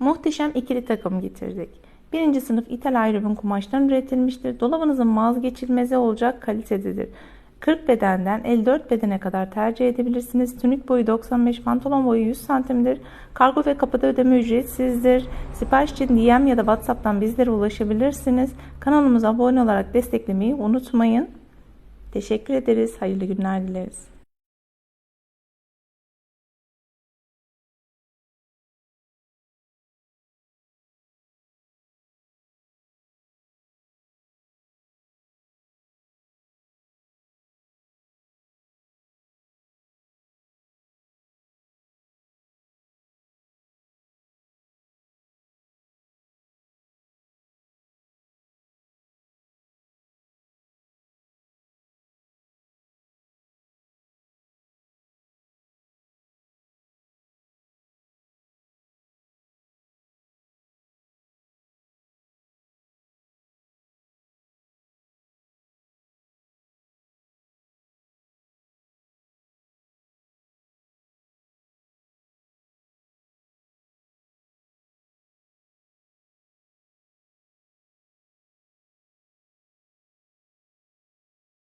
Muhteşem ikili takım getirdik. Birinci sınıf ithal ayrımın kumaştan üretilmiştir. Dolabınızın vazgeçilmezi olacak kalitededir. 40 bedenden 54 bedene kadar tercih edebilirsiniz. Tünik boyu 95, pantolon boyu 100 santimdir. Kargo ve kapıda ödeme ücretsizdir. Sipariş için DM ya da WhatsApp'tan bizlere ulaşabilirsiniz. Kanalımıza abone olarak desteklemeyi unutmayın. Teşekkür ederiz. Hayırlı günler dileriz.